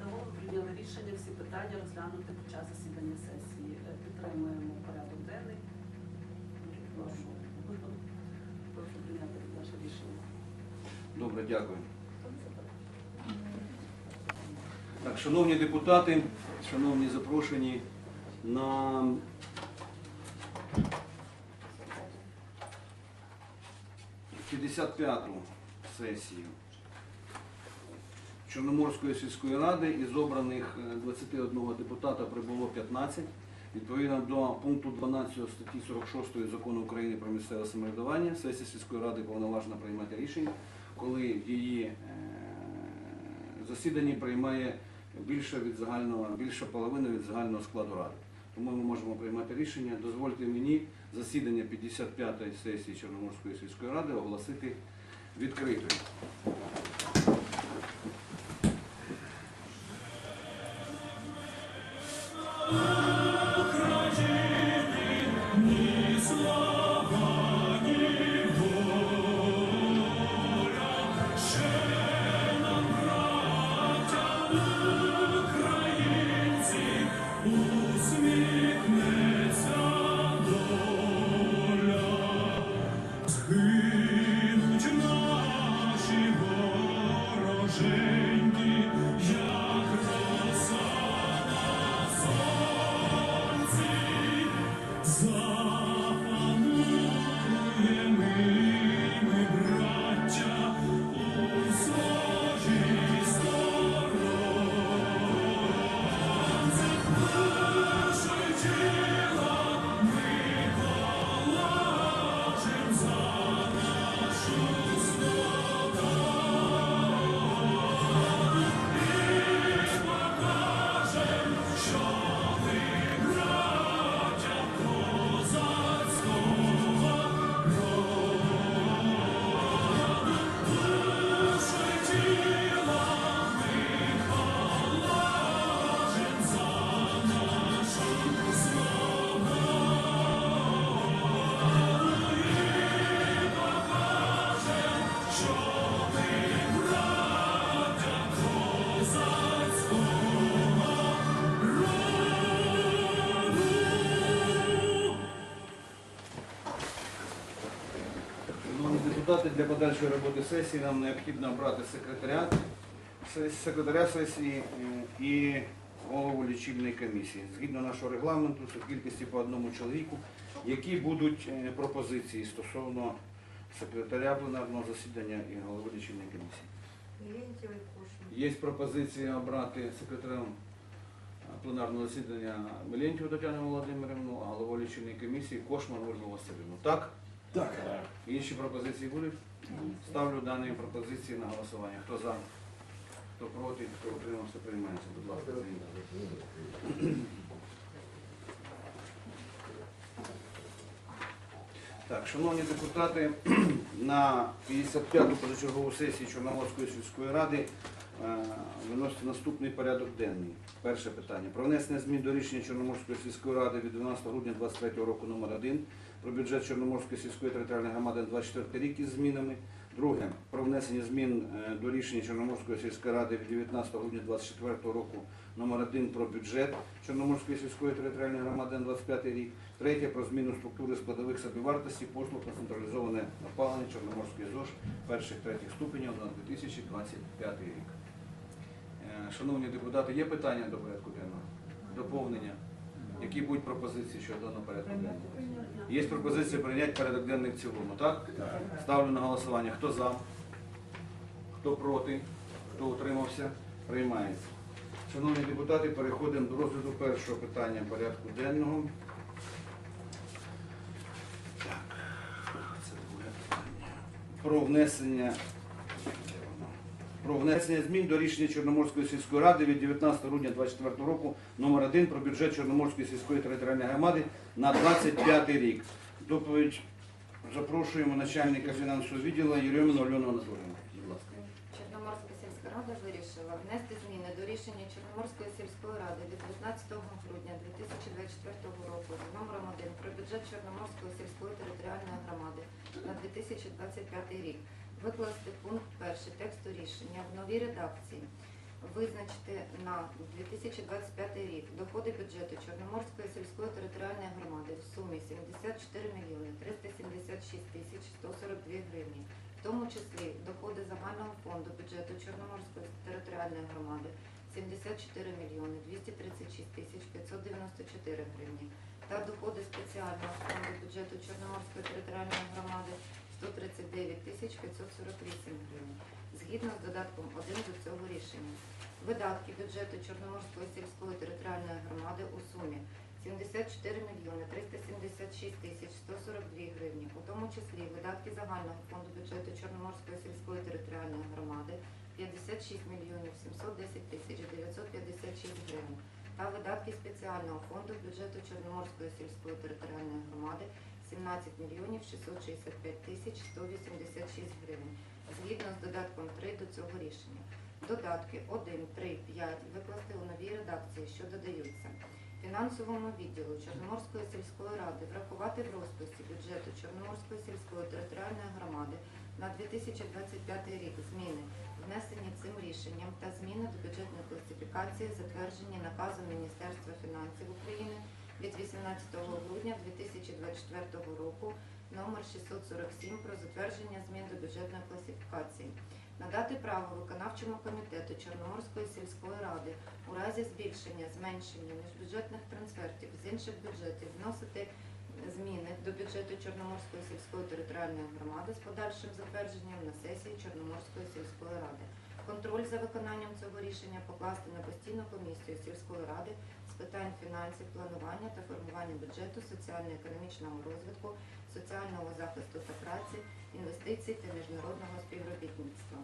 того ми прийняли рішення всі питання розглянути під час засідання сесії. Е, Підтримуємо порядок денний. Прошу. Прошу прийняти наше рішення. Добре, дякую. Так, шановні депутати, шановні запрошені на – 55-ту сесію Чорноморської сільської ради із обраних е, 21 депутата прибуло 15. Відповідно до пункту 12 статті 46 Закону України про місцеве самоврядування, сесія сільської ради повноважена приймати рішення, коли її е, засіданні приймає більше від загального, більше половини від загального складу ради. Тому ми можемо приймати рішення. Дозвольте мені засідання 55-ї сесії Чорноморської сільської ради оголосити відкритою. Згинуть депутати, для подальшої роботи сесії нам необхідно обрати секретаря, секретаря сесії е, і голову лічильної комісії. Згідно нашого регламенту, це в кількості по одному чоловіку, які будуть е, пропозиції стосовно секретаря пленарного засідання і голови лічильної комісії. Є пропозиція обрати секретарем е, пленарного засідання Мелентьєву Тетяну Володимирівну, а голову лічильної комісії Кошман Ольгу Васильівну. Так? Так. Інші пропозиції будуть? Ставлю дані пропозиції на голосування. Хто за? Хто проти? Хто утримався, приймається. Будь ласка, займіть. Так, шановні депутати, на 55-ту позачергову сесію Чорноморської сільської ради е, виноситься наступний порядок денний. Перше питання. Про внесення змін до рішення Чорноморської сільської ради від 12 грудня 2023 року номер 1 про бюджет Чорноморської сільської територіальної громади на 24 рік із змінами. Друге, про внесення змін е, до рішення Чорноморської сільської ради від 19 грудня 2024 року номер 1 про бюджет Чорноморської сільської територіальної громади на 25 рік. Третє, про зміну структури складових собівартості послуг на централізоване опалення Чорноморської ЗОЖ перших третіх ступенів на 2025 рік. Е, Шановні депутати, є питання до порядку денного? Доповнення? Які будуть пропозиції щодо даного порядку денного? Є пропозиція прийняти порядок денний в цілому, так? Ставлю на голосування. Хто за? Хто проти? Хто утримався? Приймається. Шановні депутати, переходимо до розгляду першого питання порядку денного. Так, це друге питання. Про внесення про внесення змін до рішення Чорноморської сільської ради від 19 грудня 2024 року номер 1 про бюджет Чорноморської сільської територіальної громади на 25 рік. Доповідь запрошуємо начальника фінансового відділу Єрьоміну Альону Анатолійовну. Чорноморська сільська рада вирішила внести зміни до рішення Чорноморської сільської ради від 15 грудня 2024 року за номером 1 про бюджет Чорноморської сільської територіальної громади на 2025 рік. Викласти пункт перший тексту рішення в новій редакції. визначити на 2025 рік доходи бюджету Чорноморської сільської територіальної громади в сумі 74 мільйони 376 тисяч 142 гривні, в тому числі доходи загального фонду бюджету Чорноморської територіальної громади 74 мільйони 236 тисяч 594 гривні та доходи спеціального фонду бюджету Чорноморської територіальної громади 139 тисяч 548 гривень, згідно з додатком 1 до цього рішення. Видатки бюджету Чорноморської сільської територіальної громади у сумі 74 мільйони 376 тисяч 142 гривні, у тому числі видатки загального фонду бюджету Чорноморської сільської територіальної громади 56 мільйонів 710 тисяч 956 гривень та видатки спеціального фонду бюджету Чорноморської сільської територіальної громади 17 мільйонів 665 тисяч 186 гривень, згідно з додатком 3 до цього рішення. Додатки 1, 3, 5 викласти у новій редакції, що додаються. Фінансовому відділу Чорноморської сільської ради врахувати в розписі бюджету Чорноморської сільської територіальної громади на 2025 рік зміни, внесені цим рішенням та зміни до бюджетної класифікації, затверджені наказом Міністерства фінансів України від 18 грудня 2024 року номер 647 про затвердження змін до бюджетної класифікації. Надати право виконавчому комітету Чорноморської сільської ради у разі збільшення, зменшення міжбюджетних трансфертів з інших бюджетів вносити зміни до бюджету Чорноморської сільської територіальної громади з подальшим затвердженням на сесії Чорноморської сільської ради. Контроль за виконанням цього рішення покласти на постійну комісію сільської ради питань фінансів, планування та формування бюджету, соціально-економічного розвитку, соціального захисту та праці, інвестицій та міжнародного співробітництва.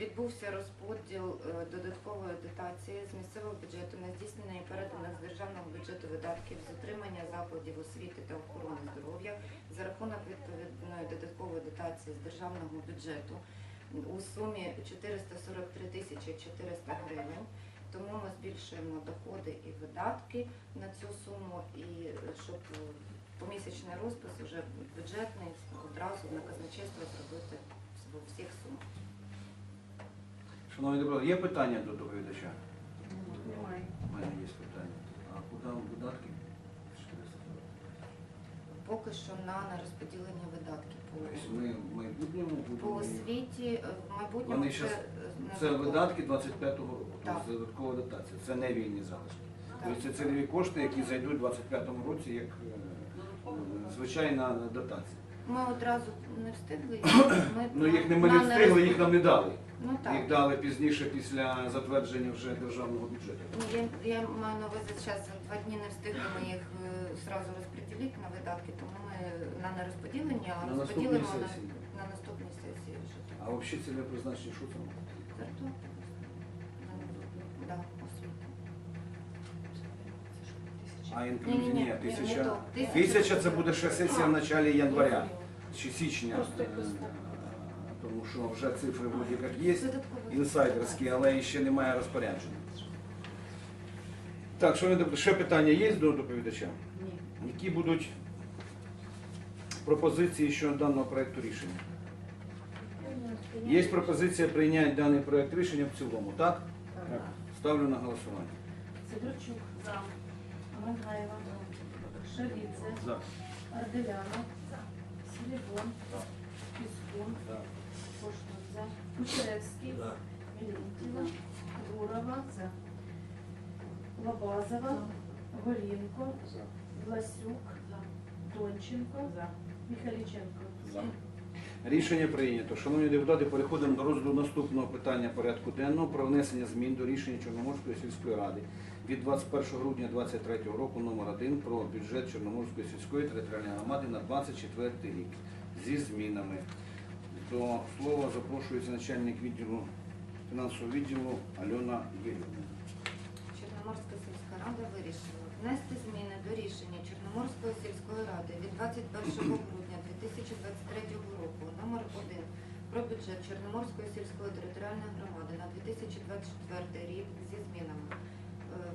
Відбувся розподіл е, додаткової дотації з місцевого бюджету на здійснення і переданих з державного бюджету видатків з утримання закладів освіти та охорони здоров'я за рахунок відповідної додаткової дотації з державного бюджету у сумі 443 тисячі 400 гривень. Тому ми збільшуємо доходи і видатки на цю суму, і е, щоб помісячний розпис вже бюджетний одразу на казначейство зробити в всіх сумах. Шановні добро, є питання до доповідача? Немає. У мене є питання. А куди видатки? Поки що на нерозподілення видатків Тобто по, ми в майбутньому по будемо... освіті, е, в майбутньому Вони щас- Це видатки 25-го року, Так. тобто додаткова дотація. Це не вільні залишки. Тобто це цільові кошти, які зайдуть у 25-му році як е, е, звичайна дотація. Ми одразу не встигли. Ми Ну їх не ми не на встигли, їх нам не дали. Ну Їх так. дали пізніше після затвердження вже державного бюджету. Ну, Я, я маю на увазі зараз за два дні не встигли ми їх е, зразу розподілити на видатки, тому ми на нерозподілення, а На наступній розподілимо на, сесії. на наступній сесії вже. А взагалі цільове призначення що це? Зарплату. Да, освіта. А інклюзія ні, ні, не тисяча. то. Тисяча це буде ще сесія в началі января чи січня. Просто Е, якось так. Тому що вже цифри вроді як є. Додатково. інсайдерські, але ще немає розпорядження. Так, що не ще питання є до доповідача? Які будуть пропозиції щодо даного проекту рішення? Є пропозиція прийняти даний проект рішення в цілому, так? Так. Ставлю на голосування. Сидорчук, за. Мангаєва, Шевіце, За. Арделяна, Селівон, Піскун, Коштун, за. Кучеревський, Мелентіна, Гурова, за. Лобазова, Голінко, Власюк, Донченко, Михайліченко. Рішення прийнято. Шановні депутати, переходимо до розгляду наступного питання порядку денного про внесення змін до рішення Чорноморської сільської ради від 21 грудня 2023 року номер 1 про бюджет Чорноморської сільської територіальної громади на 24 рік зі змінами. До слова запрошується начальник відділу фінансового відділу Альона Єльовна. Чорноморська сільська рада вирішила внести зміни до рішення Чорноморської сільської ради від 21 грудня 2023 року номер 1 про бюджет Чорноморської сільської територіальної громади на 2024 рік зі змінами. Е,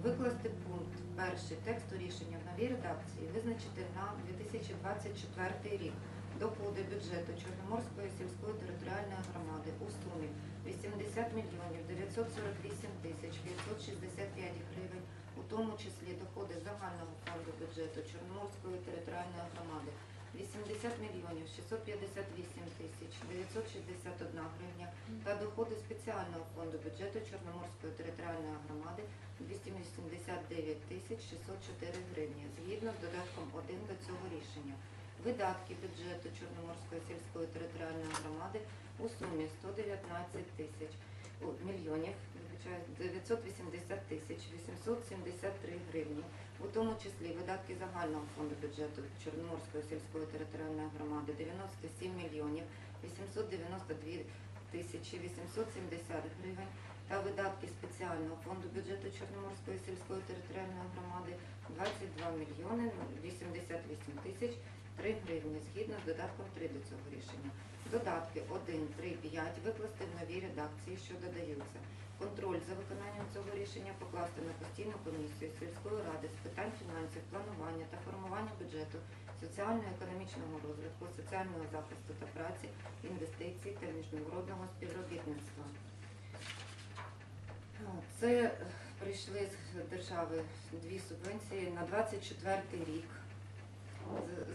Викласти пункт перший тексту рішення в новій редакції, визначити на 2024 рік доходи бюджету Чорноморської сільської територіальної громади у сумі 80 мільйонів 948 тисяч 565 гривень, у тому числі доходи загального фонду бюджету Чорноморської територіальної громади 80 мільйонів 658 тисяч 961 гривня та доходи спеціального фонду бюджету Чорноморської територіальної громади 289 тисяч 604 гривні згідно з додатком 1 до цього рішення. Видатки бюджету Чорноморської сільської територіальної громади у сумі 119 тисяч мільйонів 980 тисяч 873 гривні, у тому числі видатки загального фонду бюджету Чорноморської сільської територіальної громади 97 мільйонів 892 тисячі 870 гривень. Та видатки спеціального фонду бюджету Чорноморської сільської територіальної громади 22 мільйони 88 тисяч 3 гривні згідно з додатком 3 до цього рішення. Додатки 1, 3, 5 викласти в новій редакції, що додаються. Контроль за виконанням цього рішення покласти на постійну комісію сільської ради з питань фінансів, планування та формування бюджету, соціально-економічного розвитку, соціального захисту та праці, інвестицій та міжнародного співробітництва. Це прийшли з держави дві субвенції на 24 рік.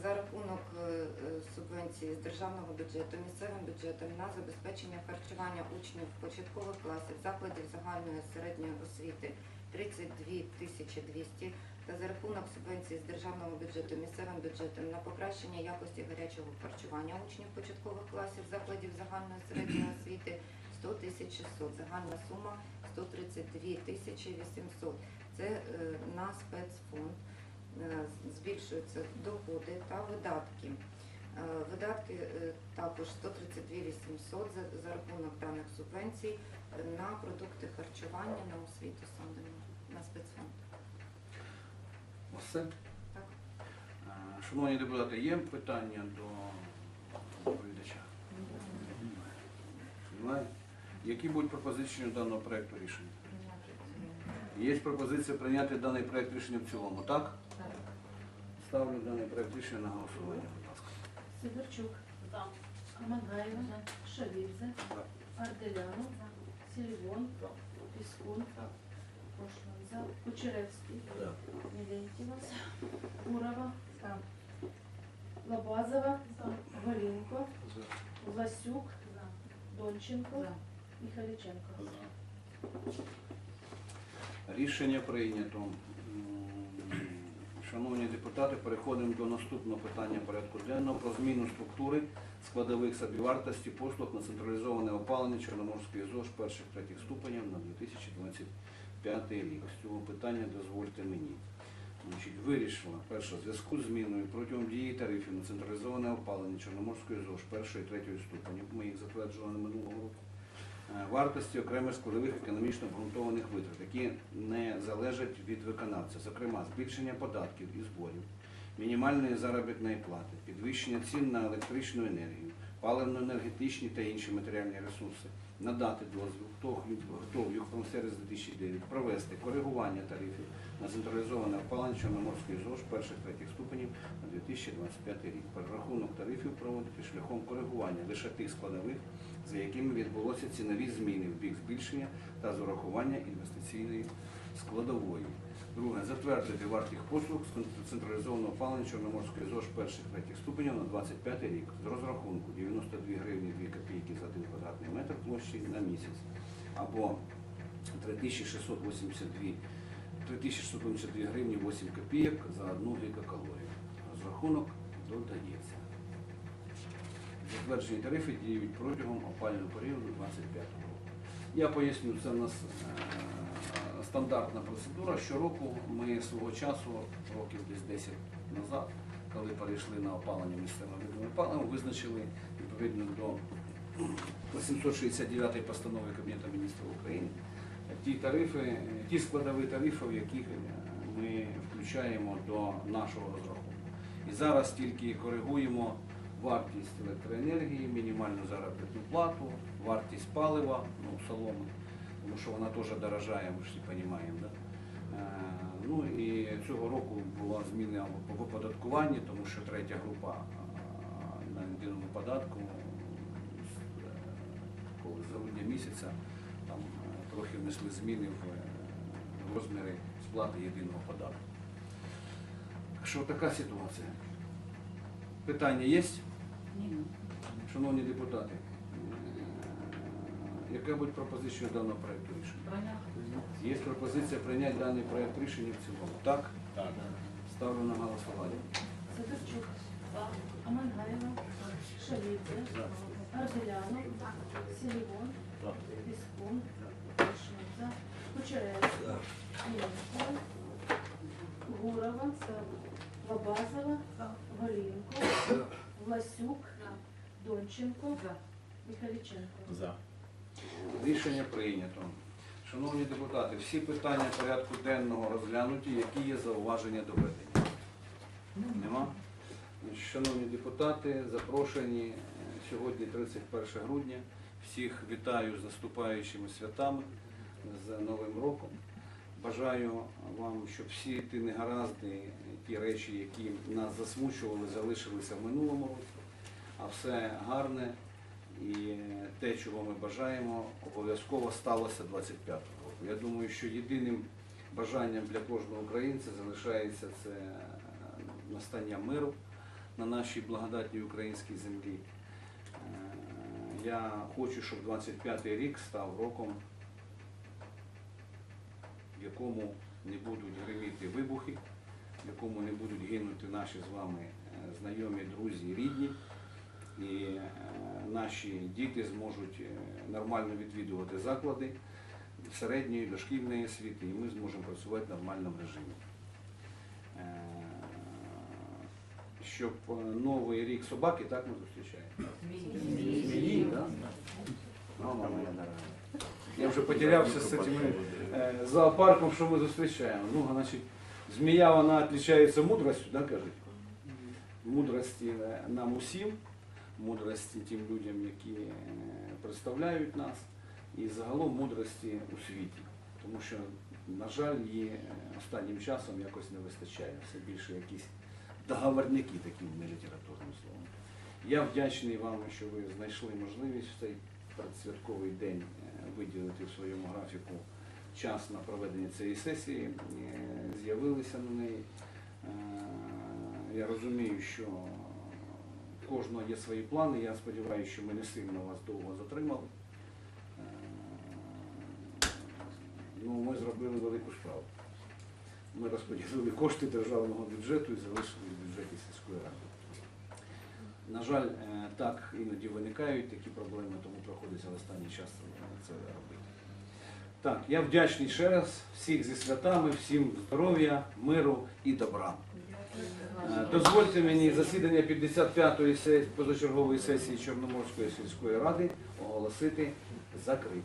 За рахунок е, е, субвенції з державного бюджету, місцевим бюджетом на забезпечення харчування учнів початкових класів закладів загальної середньої освіти 32 тисячі 200 та за рахунок субвенції з державного бюджету місцевим бюджетом на покращення якості гарячого харчування учнів початкових класів закладів загальної середньої освіти 100 тисяч 600. Загальна сума 132 тисячі 800. Це е, на спецфонд. Е, збільшуються доходи та видатки. Е, Видатки е, також 132 800 за, за рахунок даних субвенцій на продукти харчування, на освіту саме на спецфонд. Все. Так. Шановні депутати, є питання до доповідача? Немає? Які будуть пропозиції до даного проекту рішення? Є пропозиція прийняти даний проект рішення в цілому, так? Ставлю даний проект рішення на голосування, будь ласка. Сидорчук, Амагаєва, Шавідзе, Арделяну, Сільвон, Піскун, Пошла за, Кучеревський, Мілентьєва, Гурова, Лабазова, Голінко, Власюк, Донченко, Михайліченко. Рішення прийнято. Шановні депутати, переходимо до наступного питання порядку денного про зміну структури складових собівартості послуг на централізоване опалення Чорноморської ЗОЖ перших третіх ступенів на 2025 рік. З цього питання дозвольте мені. Вирішила перше, в зв'язку з зміною протягом дії тарифів на централізоване опалення Чорноморської ЗОЖ першої і третьої ступенів, ми їх затверджували минулого року, вартості окремих складових економічно обґрунтованих витрат, які не залежать від виконавця, зокрема збільшення податків і зборів, мінімальної заробітної плати, підвищення цін на електричну енергію, паливно-енергетичні та інші матеріальні ресурси, надати дозвіл ТОВ ТОВ «Югпромсервіс 2009 провести коригування тарифів на централізоване опалення Чорноморської ЗОЖ перших третіх ступенів на 2025 рік. Перерахунок тарифів проводити шляхом коригування лише тих складових, за якими відбулося цінові зміни в бік збільшення та з урахування інвестиційної складової. Друге, затвердити вартість послуг з централізованого опалення Чорноморської ЗОЖ перших третіх ступенів на 25 рік з розрахунку 92 гривні 2 копійки за 1 квадратний метр площі на місяць або 3682 3682 гривні 8 копійок за 1 гігакалорію. Розрахунок додається. Затверджені тарифи діють протягом опального періоду 25 року. Я поясню, це в нас е, стандартна процедура. Щороку ми свого часу, років десь 10 назад, коли перейшли на опалення місцевим видом опалення, визначили відповідно до 869 постанови Кабінету міністрів України ті тарифи, ті складові тарифи, в яких ми включаємо до нашого розрахунку. І зараз тільки коригуємо вартість електроенергії, мінімальну заробітну плату, вартість палива, ну, соломи, тому що вона теж дорожає, ми ж всі розуміємо. Да? Е, Ну і цього року була зміна по оподаткуванні, тому що третя група е, на єдиному податку, е, коли з грудня місяця там трохи внесли зміни в розміри сплати єдиного податку. Що така ситуація. Питання є? Шановні депутати, яка буде пропозиція даного проекту рішення? Є пропозиція прийняти даний проект рішення в цілому. Так? Так. Ставлю на голосування. Сидорчук. Амангаєва. Шалідзе. Арделяно. Селівон. Піскун. Вишниця. Кучеренко. Ємського. Гурова. Лобазова. Голінко. Власюк. Донченко. Михайліченко. За. Рішення прийнято. Шановні депутати, всі питання порядку денного розглянуті, які є зауваження до ведення? Нема? Шановні депутати, запрошені е, сьогодні 31 грудня. Всіх вітаю з наступаючими святами, з Новим роком. Бажаю вам, щоб всі ті негаразди, ті речі, які нас засмучували, залишилися в минулому році, а все гарне і те, чого ми бажаємо, обов'язково сталося 25-го року. Я думаю, що єдиним бажанням для кожного українця залишається це е, настання миру на нашій благодатній українській землі. Е, Я хочу, щоб 25-й рік став роком, в якому не будуть гриміти вибухи, в якому не будуть гинути наші з вами е, знайомі, друзі, рідні. І е, наші діти зможуть е, нормально відвідувати заклади середньої, дошкільної освіти, і ми зможемо працювати в нормальному режимі. Щоб новий рік собаки, так ми зустрічаємо? Змії, так? Мама моя дорога. Я вже потерявся з цим зоопарком, що ми зустрічаємо. Ну, значить, змія вона відрізняється мудростю, да, кажуть? Мудрості е, нам усім, мудрості тим людям, які е, представляють нас, і загалом мудрості у світі. Тому що, на жаль, її е, останнім часом якось не вистачає. Все більше якісь договорники таким нелітературним словом. Я вдячний вам, що ви знайшли можливість в цей передсвятковий день виділити в своєму графіку час на проведення цієї сесії, е, з'явилися на неї. Е, Я розумію, що в кожного є свої плани. Я сподіваюся, що ми не сильно вас довго затримали. Е, Ну, ми зробили велику справу. Ми розподілили кошти державного бюджету і залишили в бюджеті сільської ради. На жаль, так іноді виникають такі проблеми, тому приходиться в останній час це робити. Так, я вдячний ще раз всіх зі святами, всім здоров'я, миру і добра. Е, Дозвольте мені засідання 55-ї позачергової сесії Чорноморської сільської ради оголосити закритим.